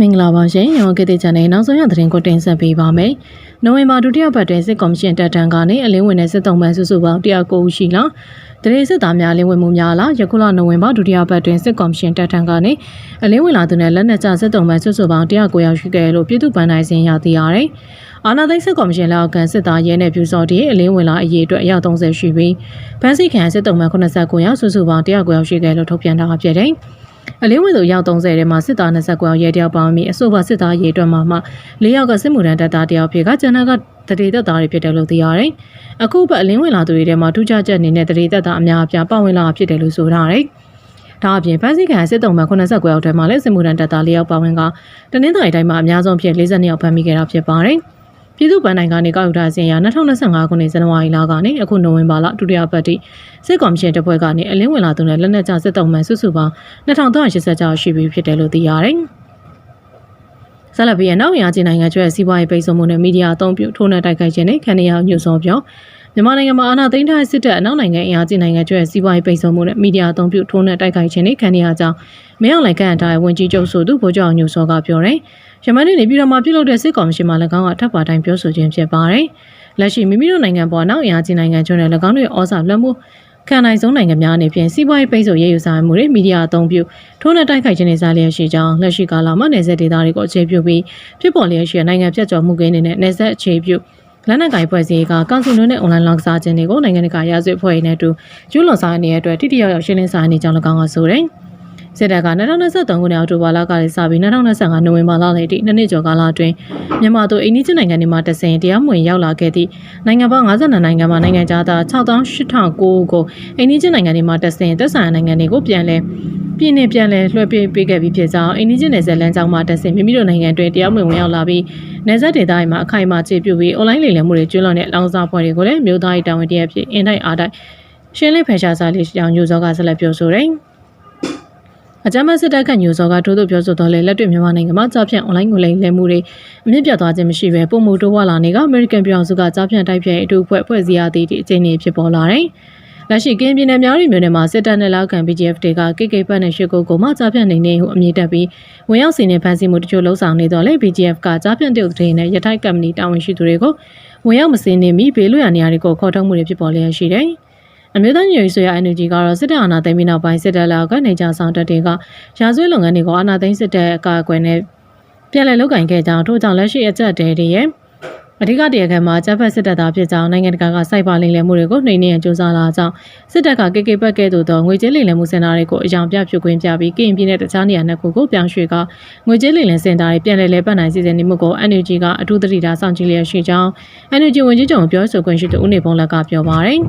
မင်္ဂလာပါရှင်။ရောင်ကတိချန်နယ်နောက်ဆုံးရသတင်းကိုတင်ဆက်ပေးပါမယ်။နိုဝင်ဘာဒုတိယပတ်တွင်စစ်ကော်မရှင်တပ်ထမ်းကနေအလင်းဝင်တဲ့စစ်တုံးပန်းစုစုပေါင်း109ဦးရှိလာတရေစစ်သားများအလင်းဝင်မှုများလာယခုလနိုဝင်ဘာဒုတိယပတ်တွင်စစ်ကော်မရှင်တပ်ထမ်းကနေအလင်းဝင်လာသူနဲ့လက်နက်ကျစစ်တုံးပန်းစုစုပေါင်း109ယောက်ရှိခဲ့လို့ပြည်သူ့ပန်းနိုင်စင်ရသိရတယ်။အာနာသိန်းစစ်ကော်မရှင်လက်အောက်ခံစစ်သားရဲနဲ့ပြူစော်တီအလင်းဝင်လာအရေးအတွက်အယောက်30ရှိပြီးဖမ်းဆီးခံစစ်တုံးပန်း89ယောက်စုစုပေါင်း109ယောက်ရှိခဲ့လို့ထုတ်ပြန်ထားဖြစ်တယ်။ အလင်းဝင်သူရောက်30ထဲမှာစစ်သား29ယောက်ရဲတယောက်ပါဝင်ပြီးအဆိုပါစစ်သားရေအတွက်မှမှ၄ယောက်ကစစ်မှုထမ်းတပ်သားတယောက်ဖြစ်ကကျန်တဲ့ကတရေတပ်သားတွေဖြစ်တယ်လို့သိရတယ်။အခုပတ်အလင်းဝင်လာသူတွေထဲမှာထူးခြားချက်အနေနဲ့တရေတပ်သားအများအပြားပါဝင်လာဖြစ်တယ်လို့ဆိုထားတယ်။ဒါအပြင်ဖန်စီခံစစ်တုံးမှ89ယောက်ထဲမှာလည်းစစ်မှုထမ်းတပ်သား၄ယောက်ပါဝင်ကတနင်္သာရီတိုင်းမှာအများဆုံးဖြစ်42ယောက်ဖမ်းမိခဲ့တာဖြစ်ပါတယ်။ ပြည်သူ့ဗန်နိုင်ကနေကောက်ယူထားစဉ်ရ2025ခုနှစ်ဇန်နဝါရီလကနေအခုနိုဝင်ဘာလဒုတိယပတ်ထိစစ်ကော်မရှင်တပ်ဖွဲ့ကနေအလင်းဝင်လာသူနဲ့လက်နက်ကျစစ်တုံးမှန်စုစုပေါင်း2386ရှိပြီဖြစ်တယ်လို့သိရတယ်။ဆလဘီရဲ့နောက်ရာချင်းနိုင်ငံကျွဲစီးပွားရေးပိတ်ဆို့မှုနဲ့မီဒီယာအသုံးပြုထိုးနှက်တိုက်ခိုက်ခြင်းနဲ့ခန္ဓာရောက်ညှို့စောပြောမြန်မာနိုင်ငံမှာအာဏာသိမ်းထားတဲ့စစ်တပ်အနောက်နိုင်ငံအင်အားကြီးနိုင်ငံကျွဲစီးပွားရေးပိတ်ဆို့မှုနဲ့မီဒီယာအသုံးပြုထိုးနှက်တိုက်ခိုက်ခြင်းနဲ့ခန္ဓာရောက်ကြောင်းမင်းအောင်လှိုင်ကန်ထားတဲ့ဝန်ကြီးချုပ်ဆိုသူဗိုလ်ချုပ်အောင်ညှို့စောကပြောတယ်။ ယမန်နေ့နေပြည်တော်မှာပြုလုပ်တဲ့စစ်ကောင်စီမှ၎င်းကထပ်ပါတိုင်းပြောဆိုခြင်းဖြစ်ပါတယ်။လက်ရှိမိမိတို့နိုင်ငံပေါ်နောက်အင်အားကြီးနိုင်ငံကျွန်းနဲ့၎င်းတို့ရဲ့ဩဇာလွှမ်းမိုးခံနိုင်ဆုံးနိုင်ငံများအနေဖြင့်စီးပွားရေးပိတ်ဆို့ရေးယူဆောင်မှုတွေမီဒီယာအသုံးပြုထိုးနှက်တိုက်ခိုက်ခြင်းတွေစားလျက်ရှိကြောင်းလက်ရှိကာလမှာနေဆက်ဒေသတွေကိုအခြေပြုပြီးဖြစ်ပေါ်လျက်ရှိတဲ့နိုင်ငံပြတ်ကျော်မှုကိန်းတွေနဲ့နေဆက်အခြေပြုလက်နက်ကိုင်ဖွဲ့စည်းကကောင်စီလုံးနဲ့အွန်လိုင်းလောင်းကစားခြင်းတွေကိုနိုင်ငံတကာရာဇဝတ်ဖွဲ့နဲ့အတူကျူးလွန်စားနေတဲ့အတွက်တိတိယောက်ယောက်ရှင်းလင်းစားနေကြောင်း၎င်းကဆိုတယ်။ စစ်တပ်က2023ခုနှစ်အောက်တိုဘာလကလေးစပြီး2025နိုဝင်ဘာလလယ်ထိနှစ်နှစ်ကျော်ကာလအတွင်းမြန်မာတို့အိန္ဒိယနိုင်ငံတွေမှာတဆင်တရားမဝင်ရောက်လာခဲ့သည့်နိုင်ငံပေါင်း52နိုင်ငံမှာနိုင်ငံသား6809ကိုအိန္ဒိယနိုင်ငံတွေမှာတဆင်သက်ဆိုင်ရာနိုင်ငံတွေကိုပြန်လဲပြည်နယ်ပြန်လဲလွှဲပေးပေးခဲ့ပြီးဖြစ်ကြောင်းအိန္ဒိယနယ်စပ်လမ်းကြောင်းမှာတက်ဆင်မိမိတို့နိုင်ငံတွင်တရားမဝင်ဝင်ရောက်လာပြီးနယ်စပ်ဒေသတွေမှာအခိုင်အမာခြေပြုပြီးအွန်လိုင်းလိမ်လည်မှုတွေကျွလွန်တဲ့လောင်စာဖွဲ့တွေကိုလည်းမြို့သားရေးတာဝန်တရဖြစ်အင်တိုက်အားတိုက်ရှင်းလင်းဖယ်ရှားစားလေးကြောင်ညိုစောကဆက်လက်ပြောဆိုတယ်။ အကြမ်းဖက်စစ်တပ်ကညိုစောကထိုးသို့ပြောဆိုတော့လေလက်တွေ့မြန်မာနိုင်ငံမှာကြားဖြန့်အွန်လိုင်းငွေလိမ်လဲမှုတွေအမြင့်ပြတ်သွားခြင်းမရှိဘဲပုံမှုတိုးဝလာနေကအမေရိကန်ပြည်အောင်စုကကြားဖြန့်တိုက်ဖြန့်အထူးအဖွဲ့ဖွဲ့စည်းရသည့်အခြေအနေဖြစ်ပေါ်လာတယ်။လက်ရှိကင်းပြည်နယ်များရီမြို့နယ်မှာစစ်တပ်နဲ့လောက်ခံ BGF တွေက KK ဘတ်နဲ့ရှစ်ကိုကိုမှကြားဖြန့်နေနေဟုအမည်တက်ပြီးဝင်ရောက်စီနေဖန်ဆီးမှုတချို့လှုံ့ဆော်နေတော့လေ BGF ကကြားဖြန့်တဲ့တဲ့နဲ့ရထိုက်ကမ္ပဏီတာဝန်ရှိသူတွေကိုဝင်ရောက်မစင်းနေမီဘေးလွတ်ရာနေရာတွေကိုခေါ်ထုတ်မှုတွေဖြစ်ပေါ်လျက်ရှိတယ်။ အမျိုးသားညီညွတ်ရေးဆိုရ NUG ကတော့စစ်တပ်အာဏာသိမ်းပြီးနောက်ပိုင်းစစ်တပ်လက်အောက်ကနေကြဆောင်တပ်တွေကရာဇဝတ်လုပ်ငန်းတွေကိုအာဏာသိမ်းစစ်တပ်အကာအကွယ်နဲ့ပြန်လည်လုပ်ကင်ခဲ့ကြောင်းထို့ကြောင့်လက်ရှိအကြက်တဲတွေရဲ့အဓိကတရားခံမှာဂျပန်စစ်တပ်သားဖြစ်ကြောင်းနိုင်ငံတကာကစိုက်ပါလိမ့်လည်မှုတွေကိုနှိမ်နင်းရန်ကြိုးစားလာကြောင်းစစ်တပ်ကကေကေပတ်ကဲ့သို့သောငွေကြေးလိမ့်လည်မှုစင်တာတွေကိုအယောင်ပြဖြုတ်ခွင့်ပြပြီးကရင်ပြည်နယ်တခြားနေရာနှစ်ခုကိုပြောင်းရွှေ့ကငွေကြေးလိမ့်လည်စင်တာတွေပြန်လည်လဲပတ်နိုင်စီစဉ်နေမှုကို NUG ကအထူးသတိထားစောင့်ကြည့်လျက်ရှိကြောင်း NUG ဝန်ကြီးချုပ်ပြောဆိုခွင့်ရှိသူဦးနေဘုံလက်ကပြောပါရယ်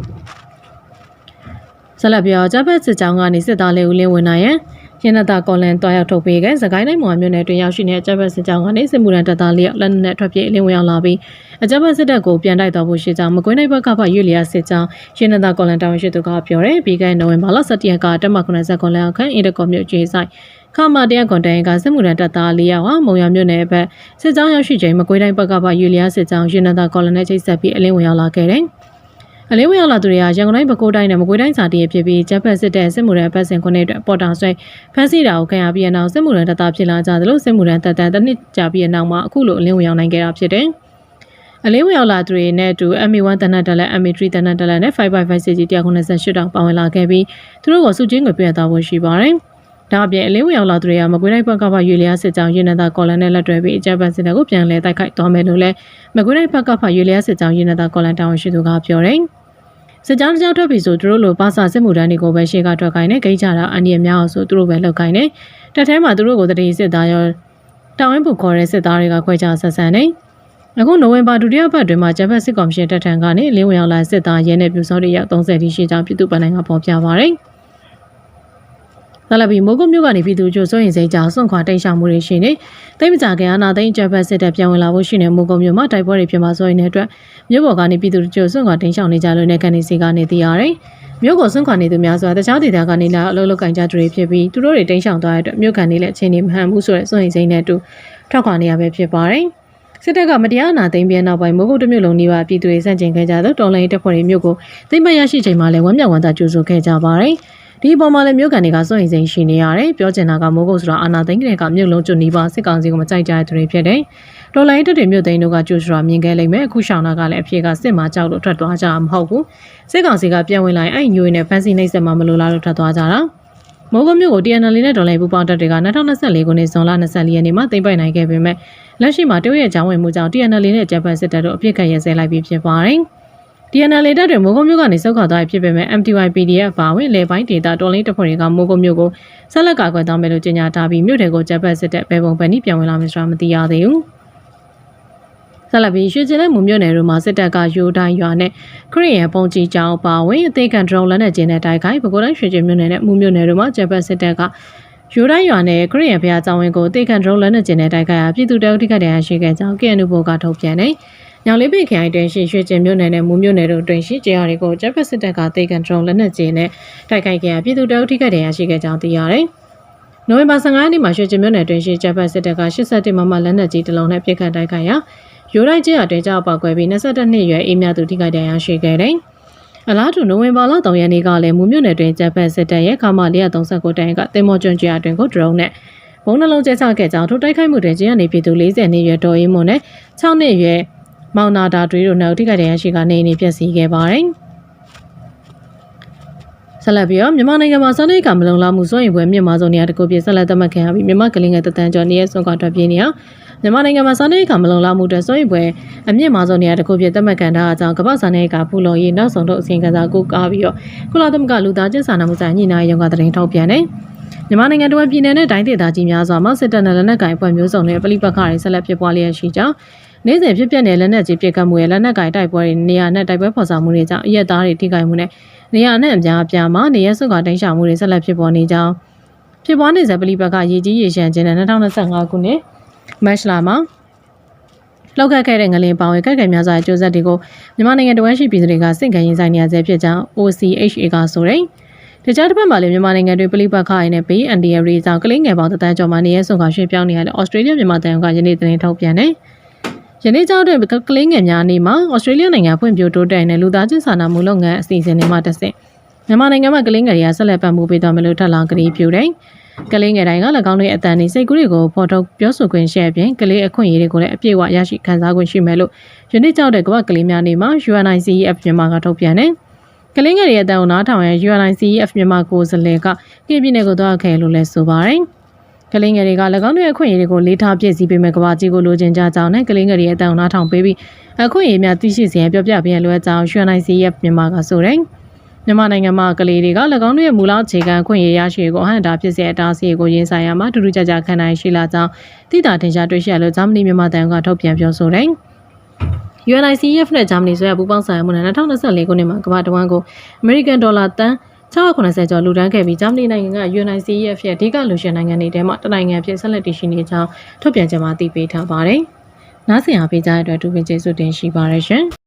ဆက်လက်ပြောဂျပန်စစ်ကြောင်းကနေစစ်သားလေးဦးလင်းဝင်နိုင်ရန်ရင်းနတာကော်လန်တွားရောက်ထုတ်ပေးခဲ့စကိုင်းတိုင်းမော်မြို့နယ်တွင်ရောက်ရှိနေတဲ့ဂျပန်စစ်ကြောင်းကနေစစ်မှုရန်တပ်သားလေးယောက်လက်နက်နဲ့ထွက်ပြေးအလင်းဝင်ရောက်လာပြီးအဂျပန်စစ်တပ်ကိုပြန်တိုက်တော်ဖို့ရှိကြောင်းမကွေးတိုင်းဘက်ကဖရွေလျာစစ်ကြောင်းရင်းနတာကော်လန်တာဝန်ရှိသူကပြောတယ်ပြီးခဲ့နိုဝင်ဘာလ17ရက်ကတက်မ90ကွန်လန်ခန့်အင်တကော်မြို့ကျေးဆိုင်ခမာတရကွန်တိုင်ကစစ်မှုရန်တပ်သား၄ယောက်ဟာမုံရမြို့နယ်ဘက်စစ်ကြောင်းရောက်ရှိချိန်မကွေးတိုင်းဘက်ကဖရွေလျာစစ်ကြောင်းရင်းနတာကော်လန်နဲ့ချိတ်ဆက်ပြီးအလင်းဝင်ရောက်လာခဲ့တယ်။ အလေးဝင်ရောက်လာသူတွေကရန်ကုန်တိုင်းပဲခူးတိုင်းနဲ့မကွေးတိုင်းစာတရဖြစ်ပြီးဂျပန်စစ်တပ်စစ်မှုရန်ပတ်စင်ခုနှစ်အတွက်ပေါ်တာဆွဲဖမ်းဆီးတာကိုခံရပြီးနောက်စစ်မှုရန်တပ်သားဖြစ်လာကြသလိုစစ်မှုရန်တပ်တန်းတစ်နှစ်ကြာပြီးနောက်မှာအခုလိုအလင်းဝင်ရောက်နိုင်ခဲ့တာဖြစ်တယ်။အလေးဝင်ရောက်လာသူတွေနဲ့အတူ MA1 တနတ်တလက် MA3 တနတ်တလက်နဲ့ 555CG 198တောင်ပါဝင်လာခဲ့ပြီးသူတို့ကိုစုချင်းငွေပေးသွားဖို့ရှိပါတယ်။ဒါအပြင်အလင်းဝင်ရောက်လာသူတွေကမကွေးတိုင်းဘက်ကရွေလျားစစ်ကြောင်းရင်းနေတာကော်လန်နဲ့လက်တွဲပြီးအကြမ်းဖက်စစ်တပ်ကိုပြန်လည်တိုက်ခိုက်သွားမယ်လို့လည်းမကွေးတိုင်းဘက်ကရွေလျားစစ်ကြောင်းရင်းနေတာကော်လန်တာဝန်ရှိသူကပြောတယ်။ စစ်ကြောင်းတစ်ကြောင်းထွက်ပြီဆိုသူတို့လိုပါစာစစ်မှုတန်းတွေကိုပဲရှေ့ကထွက်ခိုင်းနေဂိတ်ကြတာအန်ဒီအများအောင်ဆိုသူတို့ပဲလောက်ခိုင်းနေတက်ထဲမှာသူတို့ကိုတတိစစ်သားရောတောင်ဝင်းပူခေါ်တဲ့စစ်သားတွေကခွဲခြားဆက်ဆံနေအခုနိုဝင်ဘာဒုတိယပတ်တွင်မှာဂျပန်စစ်ကော်မရှင်တက်ထံကနေလင်းဝင်ရောက်လာစစ်သားရဲနဲ့ပြူစောတွေရောက်30တိရှိကြောင်းပြည်သူ့ပန်းနိုင်ကပေါ်ပြပါရယ်။ ဆက်လက်ပြီးမိုးကုတ်မြို့ကနေပြည်သူကျိုးစိုးရင်စိတ်ကြောင့်စွန့်ခွာတိတ်ရှောင်မှုတွေရှိနေ။တိတ်မကြခင်အနာသိန်းဂျပန်စစ်တပ်ပြန်ဝင်လာဖို့ရှိနေမိုးကုတ်မြို့မှာတိုက်ပွဲတွေဖြစ်မှာစိုးရင်တဲ့အတွက်မြို့ပေါ်ကနေပြည်သူကျိုးစွန့်ခွာတိတ်ရှောင်နေကြလို့နဲ့ကနေစီကနေသိရတယ်။မြို့ကိုစွန့်ခွာနေသူများစွာတခြားဒေသကနေလာအလုပ်လုပ်ကင်ကြသူတွေဖြစ်ပြီးသူတို့တွေတိတ်ရှောင်သွားတဲ့အတွက်မြို့ကန်နေလည်းအခြေအနေမဟန်ဘူးဆိုတဲ့စိုးရင်စိတ်နဲ့တူထောက်ခွာနေရပဲဖြစ်ပါတယ်။စစ်တပ်ကမတရားနာသိမ်းပြီးနောက်ပိုင်းမိုးကုတ်တမြို့လုံးနေပါပြည်သူတွေစန့်ကျင်ခဲ့ကြသောတော်လိုင်းတပ်ဖွဲ့တွေမြို့ကိုသိမ်းမရရှိချိန်မှာလည်းဝမ်းမြောက်ဝမ်းသာကြိုးဆိုခဲ့ကြပါတယ်။ ဒီအပေါ်မှာလည်းမြို့ကန်တွေကစွန့်ရင်စိန်ရှိနေရတယ်ပြောချင်တာကမိုးကုတ်ဆိုတာအာနာသိန်းကလေးကမြို့လုံးကျွနီးပါစစ်ကောင်စီကိုမကြိုက်ကြတဲ့သူတွေဖြစ်တယ်ဒေါ်လာရင်းတက်တွေမြို့သိန်းတို့ကကျူဆိုတာမြင်ခဲ့လိမ့်မယ်အခုရှောင်းတာကလည်းအဖြစ်ကစစ်မှာကြောက်လို့ထွက်သွားကြမှာမဟုတ်ဘူးစစ်ကောင်စီကပြန်ဝင်လာရင်အဲ့ညိုရင်းနဲ့ဖန်စီနှိမ့်ဆက်မှာမလိုလားလို့ထွက်သွားကြတာမိုးကုတ်မြို့ကို TNL နဲ့ဒေါ်လာပူပေါင်းတက်တွေက2024ခုနှစ်ဇွန်လ24ရက်နေ့မှာသိမ်းပိုက်နိုင်ခဲ့ပေမဲ့လက်ရှိမှာတရုတ်ရဲ့ကြောင်းဝင်မှုကြောင့် TNL နဲ့ဂျပန်စစ်တပ်တို့အပြစ်ခတ်ရဲစဲလိုက်ပြီးဖြစ်ပါတယ်။ TNL တပ်တွေမိုးကုတ်မြို့ကနေစောက်ခါသွားဖြစ်ပေမဲ့ MTY PDF ပါဝင်လေပိုင်းဒေတာတော်လင်းတပ်ဖွဲ့တွေကမိုးကုတ်မြို့ကိုဆက်လက်ကာကွယ်သွားမယ်လို့ကြေညာထားပြီးမြို့တွေကိုဂျပန်စစ်တပ်ဘယ်ပုံပဲနည်းပြန်ဝင်လာမယ်ဆိုတာမသိရသေးဘူး။ဆက်လက်ပြီးရွှေကျင်တဲ့မူမြို့နယ်တို့မှာစစ်တပ်ကယူတိုင်းရွာနဲ့ခရီးရန်ပုံကြီးကျောင်းပါဝင်အသေးခံဒရုန်းလက်နဲ့ကျင်းတဲ့တိုက်ခိုက်ပဲခူးတိုင်းရွှေကျင်မြို့နယ်နဲ့မူမြို့နယ်တို့မှာဂျပန်စစ်တပ်ကယူတိုင်းရွာနဲ့ခရီးရန်ဘုရားကျောင်းဝင်းကိုအသေးခံဒရုန်းလက်နဲ့ကျင်းတဲ့တိုက်ခိုက်ရာပြည်သူတောက်တိကတဲ့ရှိခဲ့ကြောင်း KNU ဘကထုတ်ပြန်တယ်။ ညောင်လေးပိတ်ခိုင်တွင်ရှိရွှေကျင်မြို့နယ်နဲ့မူမြို့နယ်တို့တွင်ရှိကျေးရွာတွေကိုဂျပန်စစ်တပ်ကသေကန်ဒရုန်းလက်နဲ့ကျင်းတဲ့တိုက်ခိုက်ခဲ့ရာပြည်သူတောက်တိကတဲ့ရှိခဲ့ကြောင်းသိရတယ်။နိုဝင်ဘာ15ရက်နေ့မှာရွှေကျင်မြို့နယ်တွင်ရှိဂျပန်စစ်တပ်က87မမလက်နက်ကြီးတစ်လုံးနဲ့ပစ်ခတ်တိုက်ခိုက်ရာရိုးတိုင်းကျရတဲကြောက်ပောက်ကွဲပြီး22နှစ်ရွယ်အေးမြသူထိခိုက်ဒဏ်ရာရှိခဲ့တယ်။အလားတူနိုဝင်ဘာလ3ရက်နေ့ကလည်းမူမြို့နယ်တွင်ဂျပန်စစ်တပ်ရဲ့ခမာ139တန်းကတင်မော်ကျွန်းကျရတွင်ကိုဒရုန်းနဲ့ဘုံနှလုံးကျချခဲ့ကြောင်းထိုတိုက်ခိုက်မှုတွင်ကျရနေပြည်သူ40နှစ်ရွယ်တော်ရင်မွန်နဲ့6နှစ်ရွယ် မောင်နာတာတွေတို့နောက်ထိခိုက်ဒဏ်ရာရှိကနေနေပြည့်စည်ခဲ့ပါတယ်။ဆက်လက်ပြီးတော့မြန်မာနိုင်ငံမှာစားနပ်ကမလုံလောက်မှုစိုးရင်ပွဲမြင့်မားဆုံးနေရာတစ်ခုဖြစ်ဆက်လက်သတ်မှတ်ခံရပြီးမြန်မာကလင်းငယ်တသန်းကျော်နေရဆုံးကထွက်ပြေးနေရမြန်မာနိုင်ငံမှာစားနပ်ကမလုံလောက်မှုအတွက်စိုးရင်ပွဲအမြင့်မားဆုံးနေရာတစ်ခုဖြစ်သတ်မှတ်ခံထားအကြောင်းကမ္ဘာစားနပ်ကဖူလုံရေးနောက်ဆုံးတော့အစီရင်ခံစာကိုကားပြီးတော့ကုလသမဂ္ဂလူသားချင်းစာနာမှုဆိုင်ညှိနှိုင်းရုံးကသတင်းထုတ်ပြန်တယ်မြန်မာနိုင်ငံတော်ပြည်နယ်နဲ့တိုင်းဒေသကြီးများစွာမှာစစ်တပ်နဲ့လက်နက်ကိုင်အဖွဲ့မျိုးစုံတွေပဋိပက္ခတွေဆက်လက်ဖြစ်ပွားလျက်ရှိကြောင်း နေ့စဉ်ဖြစ်ပျက်တဲ့လက်နက်ကြီးပစ်ခတ်မှုရဲ့လက်နက်ကိုင်တိုက်ပွဲတွေနေရာနဲ့တိုက်ပွဲဖော်ဆောင်မှုတွေကြောင့်အရက်သားတွေထိခိုက်မှုနဲ့နေရာနဲ့အများအပြားမှာနေရဆုတ်ကတိုင်းရှောင်မှုတွေဆက်လက်ဖြစ်ပေါ်နေကြောင်းဖြစ်ပွားနေစေပလီဘက်ကရေကြီးရေရှမ်းခြင်းနဲ့2025ခုနှစ်မတ်လမှာလောက်ခတ်ခဲ့တဲ့ငလင်ပောင်ရဲ့ကက်ကက်များစွာအကျိုးဆက်တွေကိုမြန်မာနိုင်ငံတဝန်းရှိပြည်သူတွေကစင့်ခံရင်ဆိုင်နေရဆဲဖြစ်ကြောင်း OCHA ကဆိုတယ်။တခြားတစ်ဖက်မှာလည်းမြန်မာနိုင်ငံတွင်ပလီဘက်ခရိုင်နဲ့ဘေးအန်ဒီယရီကြောင့်ကလင်းငယ်ပေါင်းတသန်းကျော်မှနေရဆုံကရွှေ့ပြောင်းနေရတဲ့ဩစတြေးလျမြန်မာတန်ကယနေ့တင်ထုတ်ပြန်တယ်။ ယနေ့ကြောင့်တဲ့ကလေးငယ်များနေ့မှာဩစတြေးလျနိုင်ငံဖွံ့ဖြိုးတိုးတက်တဲ့လူသားချင်းစာနာမှုလုပ်ငန်းအစီအစဉ်တွေမှာတဆင့်မြန်မာနိုင်ငံမှာကလေးငယ်တွေကဆက်လက်ပတ်မှုပေးသွားမယ်လို့ထပ်လောင်းကတိပြုတယ်။ကလေးငယ်တိုင်းက၎င်းတို့ရဲ့အတန်တွေစိတ်ကူးတွေကိုဖော်ထုတ်ပြောဆိုခွင့်ရှိအပြင်ကလေးအခွင့်အရေးတွေကိုလည်းအပြည့်အဝရရှိခံစားခွင့်ရှိမယ်လို့ယနေ့ကြောက်တဲ့ကမ္ဘာကလေးများနေ့မှာ UNICEF မြန်မာကထုတ်ပြန်တယ်။ကလေးငယ်တွေရဲ့အတန်ကိုနားထောင်ရ UNICEF မြန်မာကိုယ်စားလှယ်ကပြည်ပြည်နယ်ကိုသွားခဲ့လို့လည်းဆိုပါတယ်။ ကလေးငယ်တွေက၎င်းတို့ရဲ့အခွင့်အရေးတွေကိုလေးထားပြည့်စည်ပေးမဲ့ကဘာကြီးကိုလိုချင်ကြကြောင်းနဲ့ကလေးငယ်တွေရဲ့အတန်ကိုနားထောင်ပေးပြီးအခွင့်အရေးများသိရှိစေရန်ပြောပြပေးရန်လိုအပ်ကြောင်း UNICEF မြန်မာကဆိုတယ်။မြန်မာနိုင်ငံမှာကလေးတွေက၎င်းတို့ရဲ့မူလအခြေခံခွင့်ရရရှိကိုအဟန့်တာဖြစ်စေအတားဆီးကိုရင်ဆိုင်ရမှာတူတူကြကြခံနိုင်ရှိလာကြောင်းသိတာတင်ရှားတွေ့ရှိရလို့ဂျာမနီမြန်မာတန်ကထုတ်ပြန်ပြောဆိုတယ်။ UNICEF နဲ့ဂျာမနီဆိုရပူးပေါင်းဆောင်ရွက်မှုနဲ့2024ခုနှစ်မှာကမ္ဘာတဝန်းကိုအမေရိကန်ဒေါ်လာတန်း 690ကျော်လူတန်းခဲ့ပြီးဂျာမနီနိုင်ငံက UNICEF ရဲ့အဓိကလူရှင်နိုင်ငံတွေထဲမှာတနိုင်ငံဖြစ်ဆက်လက်တည်ရှိနေကြောင်းထုတ်ပြန်ကြမှာသိပေးထားပါတယ်။နားဆင်အားပေးကြတဲ့အတွက်တူပင်ကျေးဇူးတင်ရှိပါရရှင်။